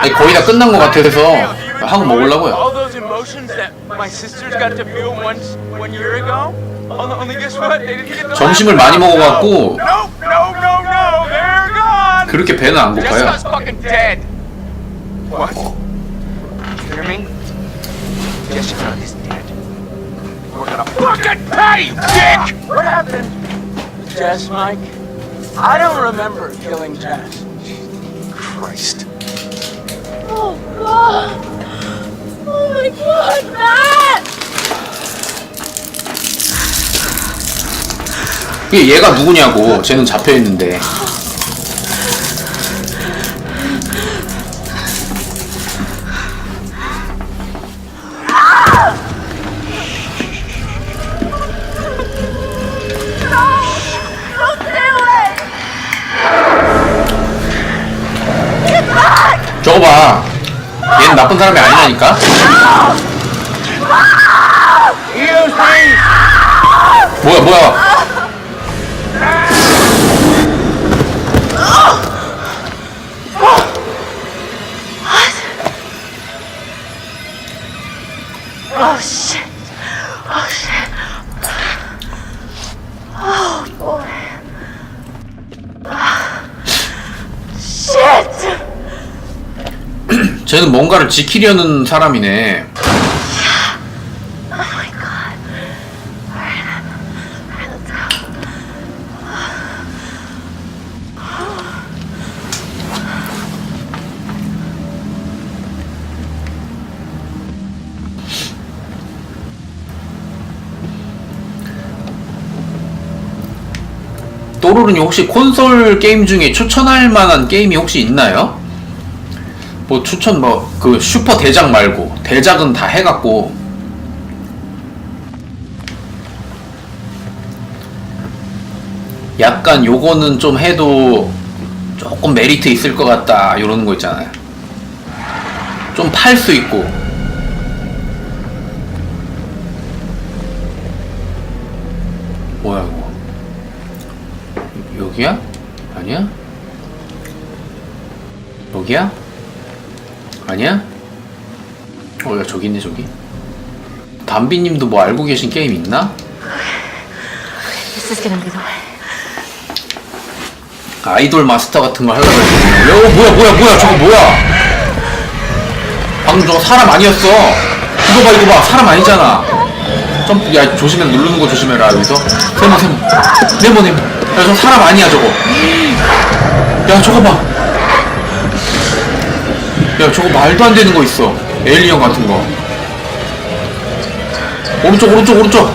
아니, 거의 다 끝난 것 같아서 하고 먹으려고요. All those emotions that my sisters got to feel once one year ago. Only, only guess what? They didn't get to 점심을 많이. 먹어갖고 No, no, no, no, they're gone. 그렇게 배는 안 고파요. Jessica's fucking dead. What? You hear me? Jessica is dead. We're gonna fucking pay, you dick! What happened? Jess, Mike? I don't remember killing Jess. Christ. Oh god! Oh 얘가 누구냐고. 쟤는 잡혀 있는데. 나쁜 사람이 아니라니까. 뭐야 뭐야. 뭔가를 지키려는 사람이네. 또르르니 혹시 콘솔 게임 중에 추천할 만한 게임이 혹시 있나요? 뭐 추천 뭐 그 슈퍼 대작 말고 대작은 다 해갖고 약간 요거는 좀 해도 조금 메리트 있을 것 같다 이러는 거 있잖아요. 좀 팔 수 있고 뭐야 이거 여기야? 아니야? 여기야? 아니야? 어, 야, 저기 있네, 저기. 담비님도 뭐 알고 계신 게임 있나? This is gonna be the way. 아이돌 마스터 같은 거 하려고 했는데. 야, 어, 뭐야, 뭐야, 뭐야, 저거 뭐야? 방금 저거 사람 아니었어. 이거 봐, 이거 봐. 사람 아니잖아. 점프, 야, 조심해, 누르는 거 조심해라, 여기서. 세모, 세모. 네모, 네모. 야, 저 사람 아니야, 저거. 야, 저거 봐. 야, 저거 말도 안 되는 거 있어. 에일리언 같은 거. 오른쪽, 오른쪽, 오른쪽.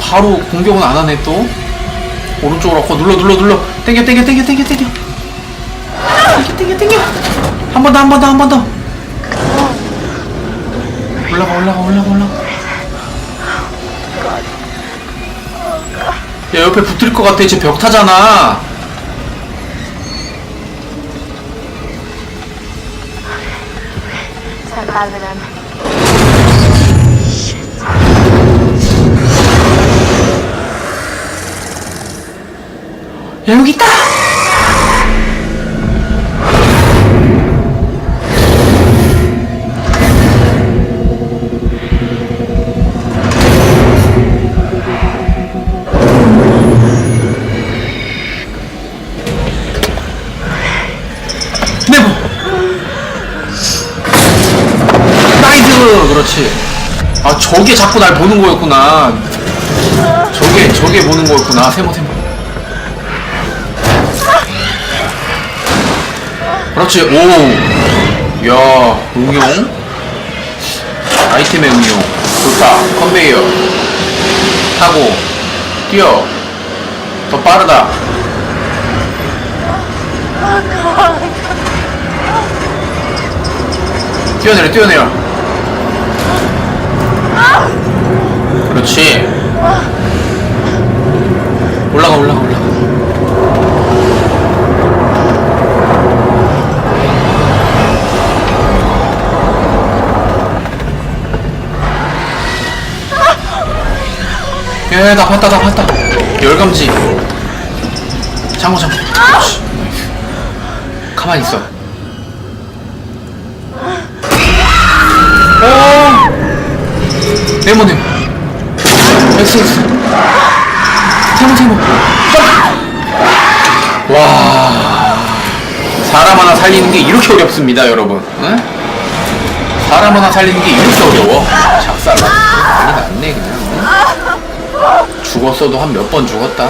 바로 공격은 안 하네 또. 오른쪽으로 어 눌러 눌러 눌러. 땡겨 땡겨 땡겨 땡겨 땡겨. 땡겨 땡겨 땡겨. 한 번 더 한 번 더 한 번 더. 올라가 올라가 올라가 올라가 옆에 붙을 것 같아. 쟤벽 타잖아. 여기 있다 저게 자꾸 날 보는 거였구나. 저게 저게 보는 거였구나. 세모 세모. 그렇지. 오. 야 응용. 아이템의 응용. 좋다. 컨베이어. 타고 뛰어. 더 빠르다. 뛰어내려 뛰어내려 그렇지. 올라가 올라가 올라가. 야, 야야야 나 봤다 나 봤다. 열감지. 장어 씨, 나이스. 가만히 있어 네모 네모 엑스 엑스. 세모 세모 와. 사람 하나 살리는 게 이렇게 어렵습니다 여러분. 응? 사람 하나 살리는 게 이렇게 어려워? 작살나. 많이 났네 그냥. 응? 죽었어도 한 몇 번 죽었다.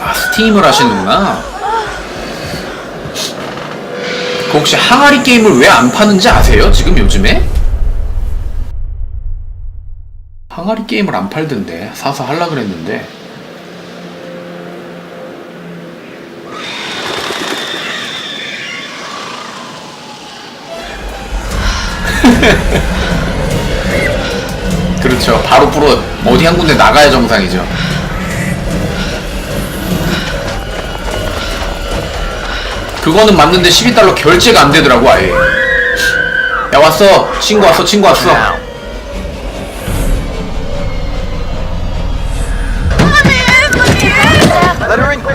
아 스팀을 하시는구나 그 혹시 항아리 게임을 왜 안 파는지 아세요? 지금 요즘에? 항아리 게임을 안 팔던데. 사서 할라 그랬는데. 그렇죠. 바로 프로 어디 한 군데 나가야 정상이죠 그거는 맞는데 12달러 결제가 안 되더라고 아예 야 왔어 친구 왔어 친구 왔어.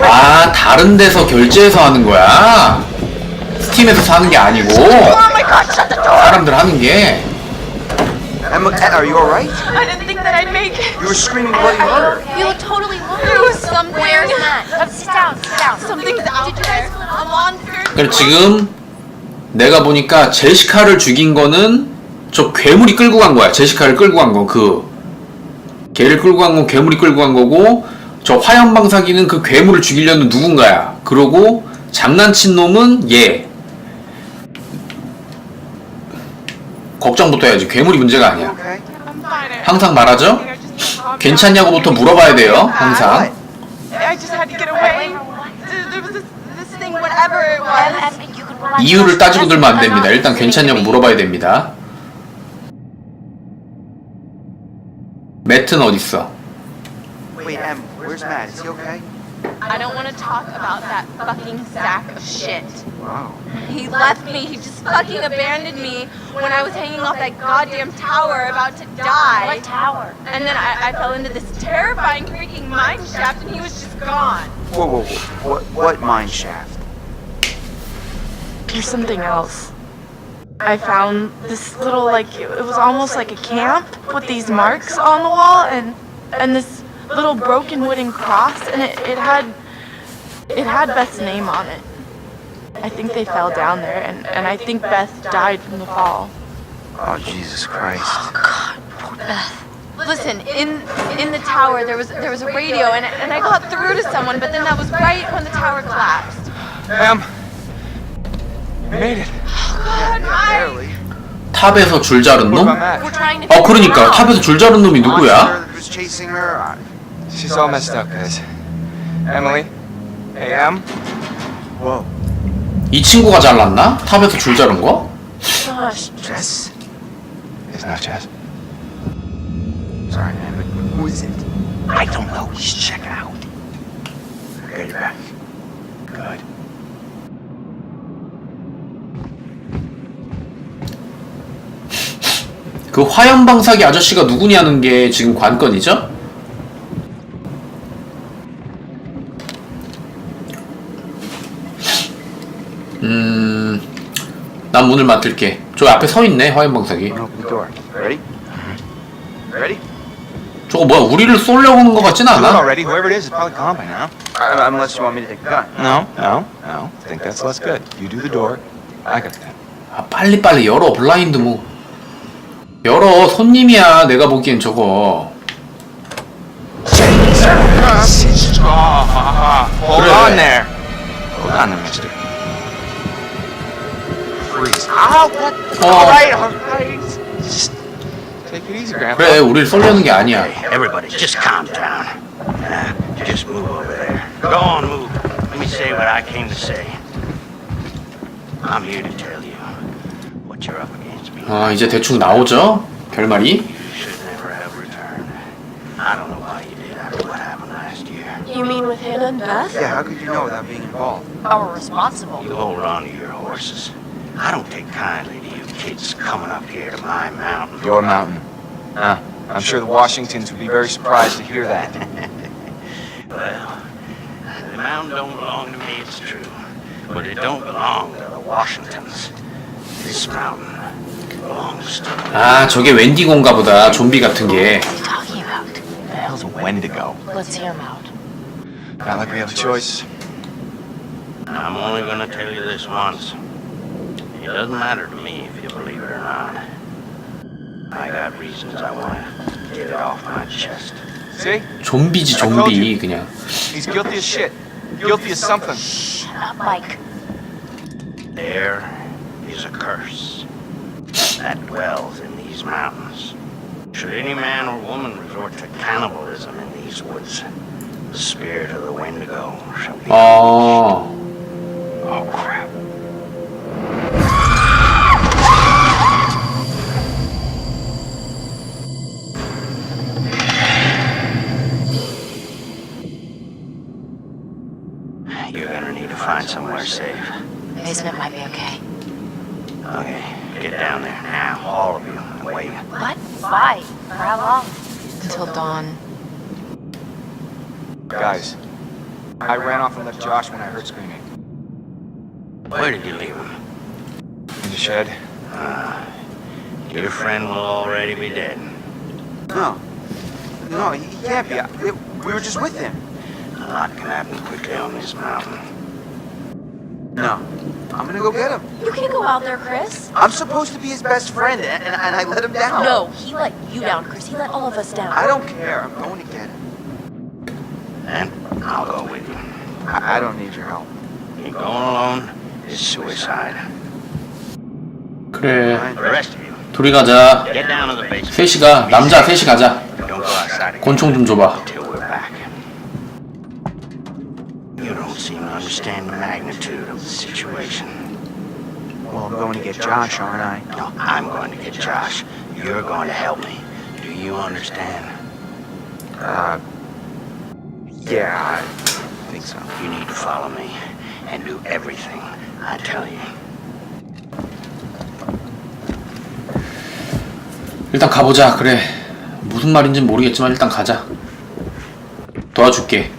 아 다른 데서 결제해서 하는 거야 스팀에서 사는 게 아니고 사람들 하는 게 Emma, are you alright? I didn't think that I'd make it. You were screaming bloody murder. You look totally There was something. Where's Matt? Sit down, sit down. Something's out there. 그래서 지금 내가 보니까 제시카를 죽인 거는 저 괴물이 끌고 간 거야. 제시카를 끌고 간 거. 그 걔를 끌고 간 건 괴물이 끌고 간 거고 저 화염 방사기는 그 괴물을 죽이려는 누군가야. 그러고 장난친 놈은 얘. 걱정부터 해야지. 괴물이 문제가 아니야. 항상 말하죠? 괜찮냐고부터 물어봐야 돼요. 항상 이유를 따지고 들면 안 됩니다 일단 괜찮냐고 물어봐야 됩니다 매트는 어딨어 Wait, Em, where's Matt? Is he okay? I don't want to talk about that fucking sack of shit. Wow. He left me. He just fucking abandoned me when I was hanging off that goddamn tower about to die. What tower? And then I, I fell into this terrifying freaking mine shaft and he was just gone. Whoa, whoa, whoa. What, what mine shaft? There's something else. I found this little like it was almost like a camp with these marks on the wall and and this little broken wooden cross and it, it had it had Beth's name on it. I think they fell down there and, and I think Beth died from the fall. Oh, Jesus Christ. Oh God, poor Beth. Listen, in in the tower there was there was a radio and and I got through to someone, but then that was right when the tower collapsed. Em! Made it. 탑에서 줄 자른 놈? Matt? 어 그러니까. 탑에서 줄 자른 놈이 Monster 누구야? that was chasing her? I- She's all messed up, guys. Emily? Hey, Em? Whoa. 이 친구가 잘랐나? 탑에서 줄 자른 거? Gosh, Jess? It's not Jess. Sorry, man, but who is it? I don't know. Just check it out. I got your back. Good. 그 화염 방사기 아저씨가 누구냐는 게 지금 관건이죠? 음, 난 문을 맡을게. 저 앞에 서 있네, 화염 방사기. Ready? Ready? 저거 뭐야, 우리를 쏘려고 하는 것 같진 않아? already. Whoever it is is probably calm by now. Uh, unless you want me to take the gun. No, no, no. think that's less good. You do the door. I got gun. 아, 빨리 빨리 열어, 블라인드 뭐. 열어, 손님이야, 내가 보기엔 저거. Hold 그래. on there. Hold on there, mister. Freeze. Ow! What? 어, Alright, alright. Just take it easy, Grandpa. 그래, 우리를 쏘려는 게 아니야. Everybody, just calm down. Uh, just move over there. Go on, move. Let me say what I came to say. I'm here to tell you what you're up against. 아, 이제 대충 나오죠? 결말이. You should never have returned. I don't know why you did after what happened last year. You mean with Hannah and Beth? Yeah, how could you know without being involved? Our responsible. You hold on to your horses. I don't take kindly to you kids coming up here to my mountain. Your mountain. Ah, I'm sure the Washingtons would be very surprised to hear that. Well, the mountain don't belong to me, it's true. But it don't belong to the Washingtons. This mountain belongs to 아 저게 웬디고인가 보다 좀비 같은 게 What are you talking about? the hell's a Wendigo? Let's hear him out. Not like we have a choice. I'm only gonna tell you this once. It doesn't matter to me if you believe it or not. I got reasons I wanna get it off my chest. See? 좀비지 좀비 그냥 He's guilty as shit. Guilty as something. Shut up, Mike. There is a curse that dwells in these mountains. Should any man or woman resort to cannibalism in these woods, the spirit of the Wendigo shall be. 어 Oh. oh You're Where did you leave him? In the shed. Ah, your friend will already be dead. No. No, he can't be. I- it- We were just with him. A lot can happen quickly on this mountain. No. I'm gonna go get him. You can go out there, Chris. I'm supposed to be his best friend, and, and, and I let him down. No, he let you down, Chris. He let all of us down. I don't care. I'm going to get him. And I'll go with you. I, I don't need your help. You going alone is suicide. 그래 The rest of you, 둘이 가자 get down to the basement. 셋이 가 남자 셋이 가자 Don't go outside again 권총 좀 줘봐 until we're back. You don't seem to understand the magnitude of the situation. Well, I'm going to get Josh, aren't I? No, I'm going to get Josh. You're going to help me. Do you understand? Uh, yeah, I think so. You need to follow me and do everything I tell you. 일단 가보자 그래 무슨 말인진 모르겠지만 일단 가자 도와줄게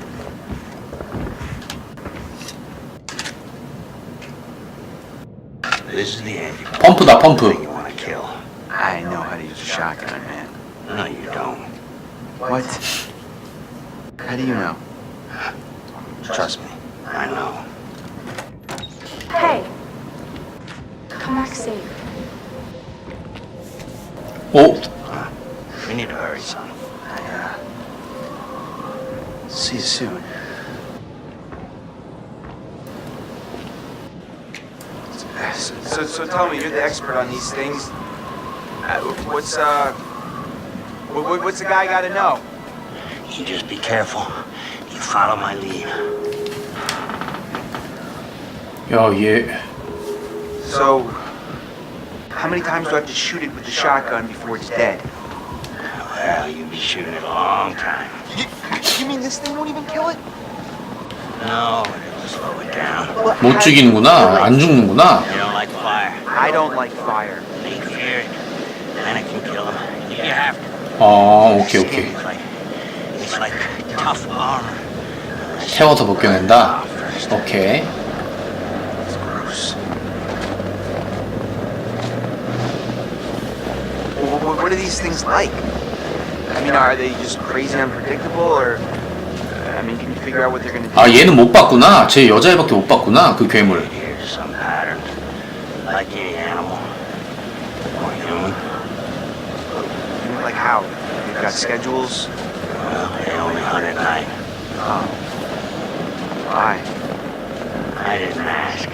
This is the end. 펌프다 펌프 You want to kill? I know how to use a shotgun, man. No, you don't. What? How do you know? Trust me, Oh. We need to hurry, son. I, uh, see you soon. So, so, so tell me, you're the expert on these things. Uh, what's uh, what, what's the guy got to know? You just be careful. You follow my lead. Oh yeah. So, how many times do I have to shoot it with the shotgun before it's dead? Well, you'll be shooting it a long time. You, you mean this thing won't even kill it? No, it'll slow it down. Well, 못 how do you 죽이는구나 kill it? 안 죽는구나 You don't like fire. I don't like fire. They fear it. Then it can kill them. You have to. 어 오케이 오케이 It's like, it's like tough armor. 태워서 벗겨낸다 오케이 what, what are these things like? I mean, are they just crazy unpredictable, or I mean, can you figure out what they're gonna do? 아 얘는 못 봤구나 제 여자애밖에 못 봤구나 그 괴물 Here's some patterns. Like any animal. Or human. Like how? They've got schedules. Well, they only hunt at night. Oh. Why? I didn't ask.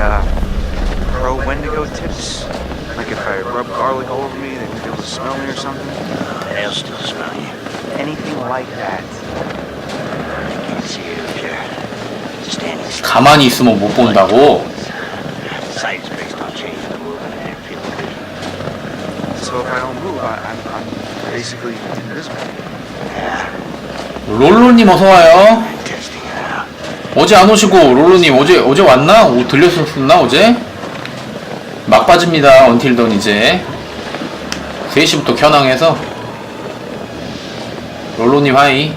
Uh, pro Wendigo tips. Like if I rub garlic all over me, they would be able to smell me or something. They'll still smell you. Anything like that. I can't see you if you're standing still. 가만히 있으면 못 본다고 Sight is based on change in the movement and field of vision. So if I don't move, I, I'm, I'm basically invisible. Yeah, 롤로님 어서와요 I'm testing it out. 어제 안 오시고 롤로님 어제 어제 왔나? 오, 들렸었나 어제? 막바지입니다 언틸던 이제 3시부터 켜낭해서 롤로님 하이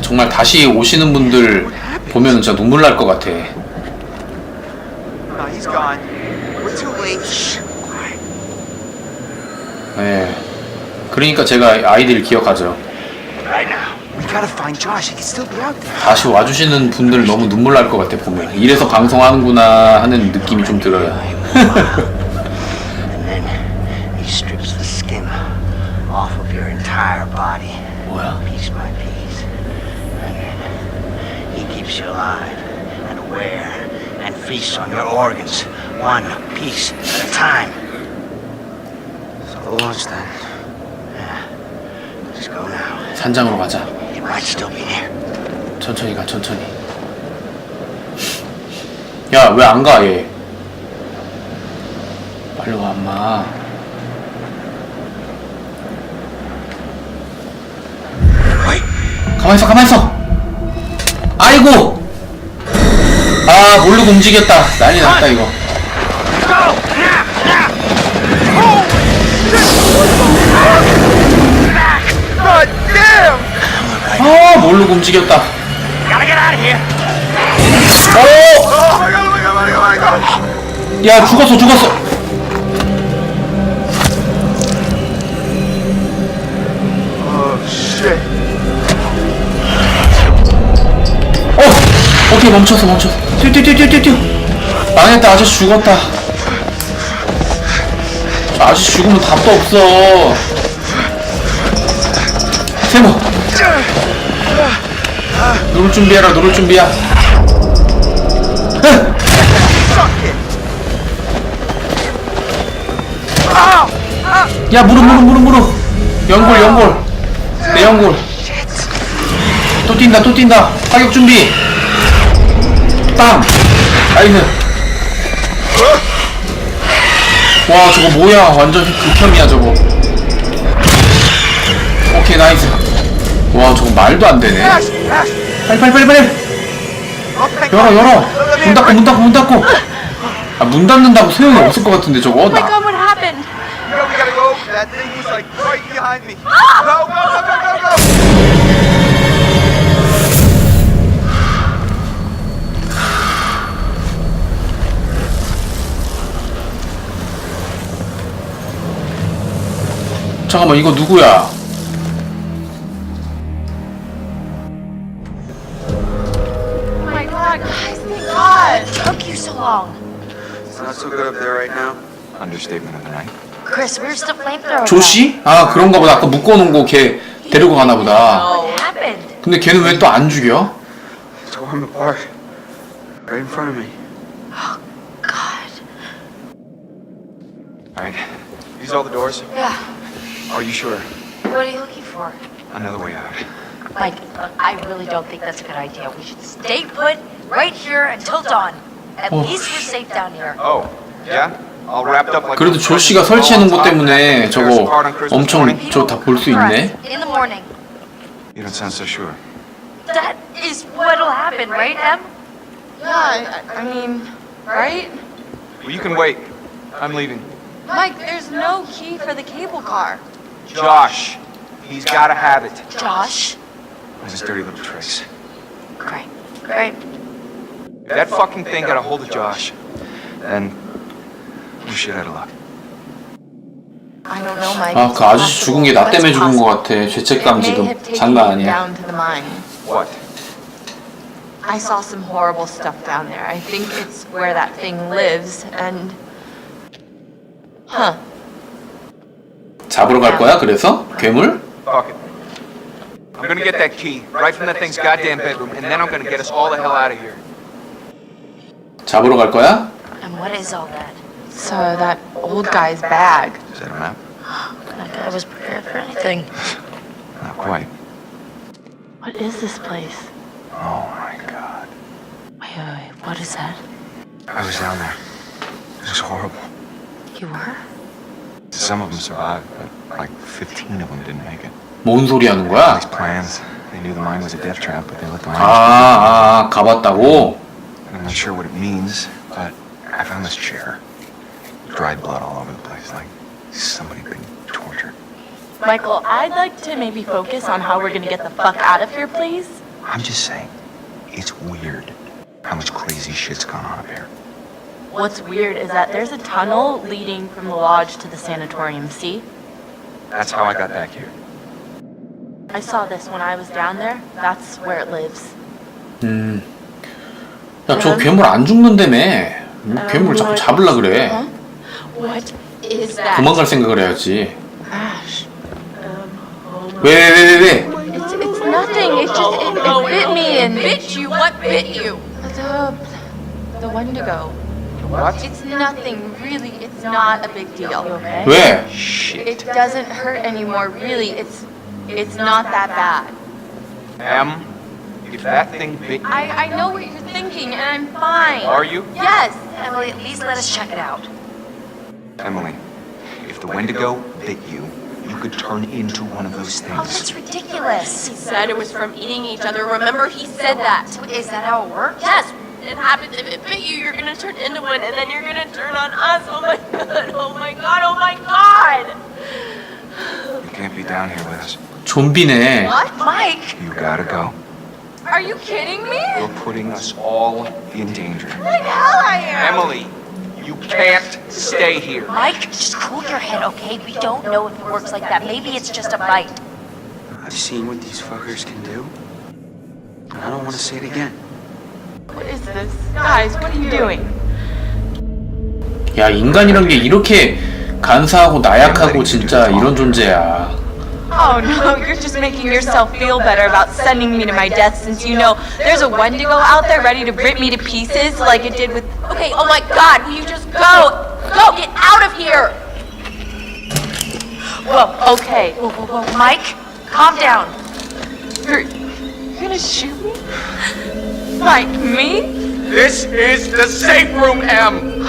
정말 다시 오시는 분들 보면 진짜 눈물 날 것 같아 gone. We're too late. 예. 그러니까 제가 아이디를 기억하죠. Right now. We gotta find Josh. He could still be out there. 다시 와주시는 분들 너무 눈물 날 것 같아 보면. 이래서 방송하는구나 하는 느낌이 좀 들어요. And then he strips the skin off of your entire body. 뭐야? Piece by piece. And then he keeps you alive and aware and feasts on your organs, one piece at a time. So launch then. Let's go now. 산장으로 가자. He might still be there. 천천히 가, 천천히. 야, 왜 안 가, 얘? 빨리 와, 엄마. 가만히 있어, 가만히 있어! 아, 모르고 움직였다. 난리 났다, 이거. 아, 모르고 움직였다. 어! Oh! Oh! Oh! Oh! 야, 죽었어, 죽었어! 오케이 멈췄어 멈췄어 뛰어 뛰어 뛰어 뛰어 뛰어. 망했다. 아저씨 죽었다. 저 아저씨 죽으면 답도 없어. 세모. 누를 준비해라 누를 준비야. 흥! 야 무릎 무릎 무릎 무릎. 연골 연골. 내 연골. 또 뛴다 또 뛴다. 타격 준비 빵 나이스 와 저거 뭐야 완전 극혐이야 저거 오케이 나이스 와 저거 말도 안 되네 빨리 빨리 빨리 빨리 열어 열어 문 닫고 문 닫고 문 닫고 아 문 닫는다고 소용이 없을 것 같은데 저거 Oh 나 god, what happened? Yo, we gotta go. That thing was like right behind me. Go, go, go, go, go, go! 잠깐만 이거 누구야 Oh my god, guys, thank god. Took you so long. It's not so good up there right now. Understatement of the night. Chris, where's the flamethrower? 조씨? 아 그런가 보다 아까 묶어놓은 거 걔 데리고 가나 보다 What happened? 근데 걔는 왜 또 안 죽여? Tore him apart. Right in front of me. God. All right. These all the doors? Yeah. Are you sure? What are you looking for? Another way out. Mike, look, I really don't think that's a good idea. We should stay put right here until dawn. At Oh. least we're safe down here. Oh, yeah? All wrapped up like 그래도 조씨가 설치해놓은 것 때문에 저거 엄청 저 다 볼 수 있네 Correct. In the morning. You don't sound so sure. That is what'll happen, right, Em? Yeah, I, I mean, right? Well, you can wait. I'm leaving. Mike, there's no key for the cable car. Josh, he's gotta have it. Josh? With his dirty little tricks. Great. Great. If that fucking thing got a hold of Josh, then we're shit out of luck. I don't know, Mike. 아 그 아저씨 죽은 게 나 때문에 죽은 것 같아 죄책감 They may 지금 have taken 장난 you 아니야 down to the mine. What? I saw some horrible stuff down there. I think it's where that thing lives, and. Huh. 잡으러 갈 거야 그래서? 괴물? Fuck it. I'm gonna get that key right from that thing's goddamn bedroom, and then I'm gonna get us all the hell out of here. 잡으러 갈 거야? And what is all that? So that old guy's bag. Is that a map? That guy was prepared for anything. Not quite. What is this place? Oh my god. Wait, wait, wait. What is that? I was down there. It was horrible. You were? Some of them survived, but like 15 of them didn't make it. 뭔 소리 하는 거야? These plans, they knew the mine was a death trap, but they let the mine. 아, 아, 가봤다고? I'm not sure what it means, but I found this chair. Dried blood all over the place, like somebody been tortured. Michael, I'd like to maybe focus on how we're gonna get the fuck out of here, please. I'm just saying, it's weird how much crazy shit's gone on up here. What's weird is that there's a tunnel leading from the lodge to the sanatorium, see? That's how I got back here. I saw this when I was down there. That's where it lives. 음. 야, 저 괴물 안 죽는다며. 음, 괴물 자꾸 잡으려 그래. Huh? What is that? 도망갈 생각을 해야지. Ash. Um, oh, 왜, 왜, 왜, 왜? It's, it's nothing. It's just, it, it bit me and... Bit you? What bit you? The, the Wendigo. What? It's nothing, really. It's not a big deal. okay? 왜? It doesn't hurt anymore, really. It's, it's not that bad. Em, if that thing bit you, I, I know what you're thinking, and I'm fine. are you? Yes. Emily, at least let us check it out. Emily, if the Wendigo bit you, you could turn into one of those Oh, things. that's ridiculous. He said it was from eating each other. Remember, he said that. Is that how it works? Yes It happens. If it bit you, you're gonna turn into one, and then you're gonna turn on us. Oh my god. Oh my god. Oh my god. You can't be down here with us. 좀비네. What? Mike? You gotta go. Are you kidding me? You're putting us all in danger. Like hell I am. Emily, you can't stay here. Mike, just cool your head, okay? We don't know if it works like that. Maybe it's just a bite. I've seen what these fuckers can do. And I don't want to see it again. What is this? Guys, what are you doing? 야, 인간이란 게 이렇게 간사하고 나약하고 진짜 이런 존재야. Oh no, you're just making yourself feel better about sending me to my death since you know there's a Wendigo out there ready to rip me to pieces like it did with. Okay, oh my god, will you just go? Go, get out of here! Whoa, okay. Whoa, whoa, whoa. Mike, calm down. You're, you're gonna shoot me? Like me? This is the safe room, Em.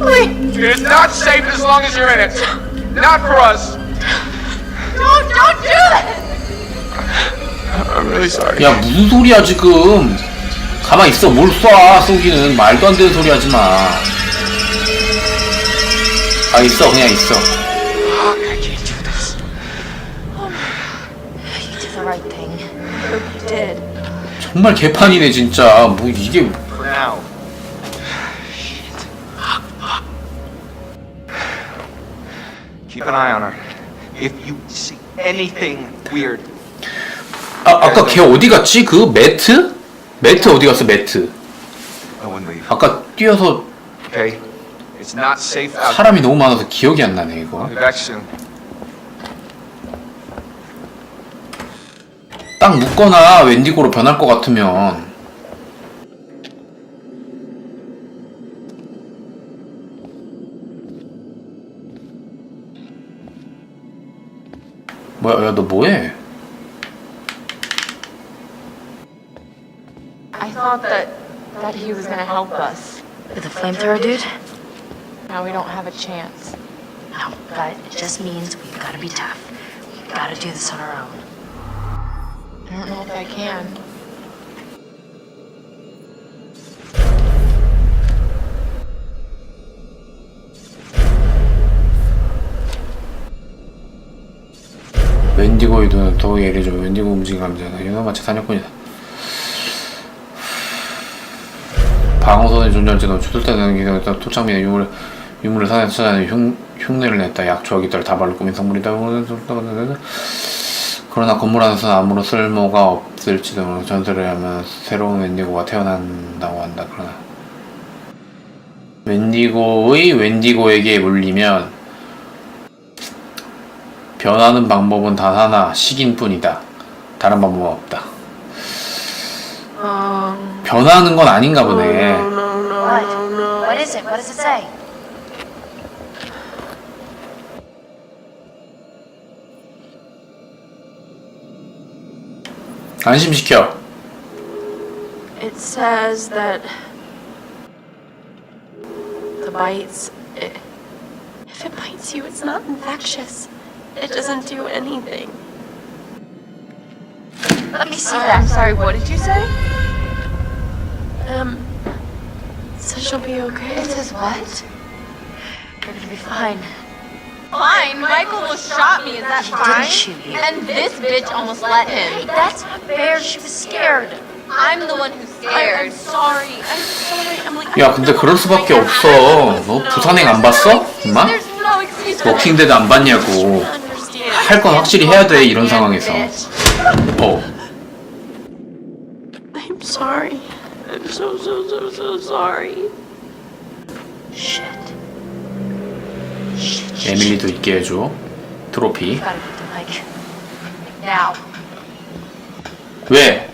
Wait, It is not safe as long as you're in it. Not for us. don't, don't do that! I'm really sorry. 야, 무슨 소리야, 지금. 가만 있어. 뭘 쏴, 쏘기는. 말도 안 되는 소리 하지 마. 아, 있어. 그냥 있어. I can't do this. You did the right thing. You did. 정말 개판이네, 진짜. 뭐, 이게. 아, 아까 걔 어디 갔지? 그 매트? 매트 어디 갔어, 매트? 아까 뛰어서. 사람이 너무 많아서 기억이 안 나네, 이거. I'll be back soon. 딱 묶거나 웬디고로 변할 것 같으면 뭐야 야 너 뭐해? I thought that that he was gonna help us. With the flamethrower, dude? Now we don't have a chance. No, but it just means we've got to be tough. We've got to do this on our own. I don't know if I can. 웬디고의 눈은 더욱 예리해져 웬디고 움직임 감지하다 유나마치 사냥꾼이다. 방어선의 존재할지도 추들다는 기능에 따라 토착민의 유물을 유물을 산에서 찾아내 흉, 흉내를 냈다. 약초와 깃털 다발로 꾸민 성물이다 그러나 건물 안에서는 아무런 쓸모가 없을지도 모르고 전설에 하면 새로운 웬디고가 태어난다고 한다 그러나 웬디고의 웬디고에게 물리면 변하는 방법은 단 하나, 식인뿐이다. 다른 방법은 없다. 변하는 건 아닌가 보네. What? What is it? What does it say? 안심시켜. It says that the bites If it bites you, it's not infectious. It doesn't do anything. Let me see Uh, that. I'm sorry, what did you say? Um, so she'll be okay. It says what? You're gonna be fine. Fine, Michael almost shot me, is that fine? didn't shoot you. And this bitch almost let Hey, him. that's not fair. She was scared. I'm the one who's scared. I'm sorry. I'm sorry. I'm like. 야 근데 그럴 수밖에 없어 너 부산행 안 봤어? 임마? There's no excuse for 워킹데드 안 봤냐고 understand. 할건 확실히 해야 돼 이런 상황에서 어 I'm sorry. I'm so so so so sorry. Shit. Shit, shit, shit. 에밀리도 있게 해줘 트로피 Gotta get to Mike. Now. 왜?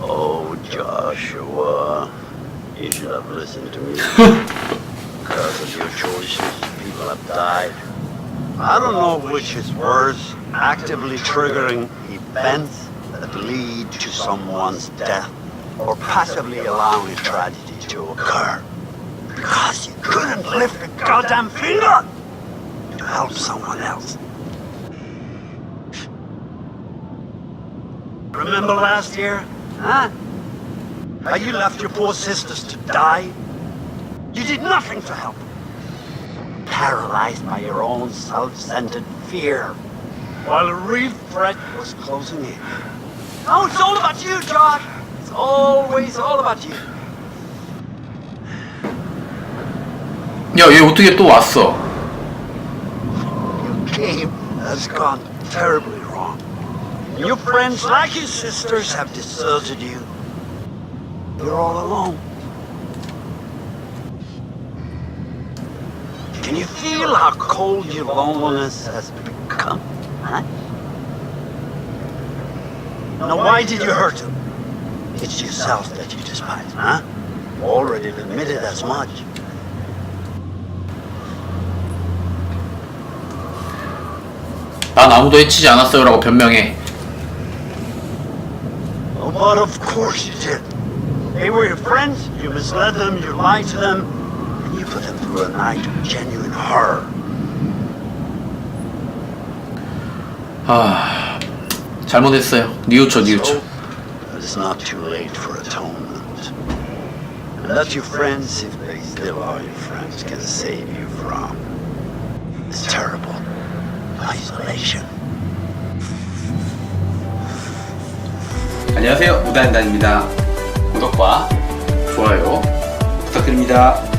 Oh, Joshua. You should have listened to me. because of your choices, people have died. I don't know which is worse, actively triggering events that lead to someone's death, or passively allowing a tragedy to occur. Because you couldn't lift a goddamn finger to help someone else. Remember last year? Huh? How you left your poor sisters to die? You did nothing to help. Paralyzed by your own self-centered fear. While a real threat was closing in. No, it's all about you, Josh. It's always all about you. 야 얘 어떻게 또 왔어 Your game has gone terribly wrong. Your friends, like your sisters, have deserted you. You're all alone. Can you feel how cold your loneliness has become? Huh? Now, why did you hurt him? It's yourself that you despise, huh? Already admitted as much. 난 아무도 해치지 않았어요 라고 변명해 Oh, but of course you did. They were your friends, you misled them, you lied to them, and you put them through a night of genuine horror. 아 잘못했어요 뉘우쳐 뉘우쳐 So, it's not too late for atonement. That your friends, if they still are your friends, can save you from this terrible isolation. 안녕하세요 무단단입니다 구독과 좋아요 부탁드립니다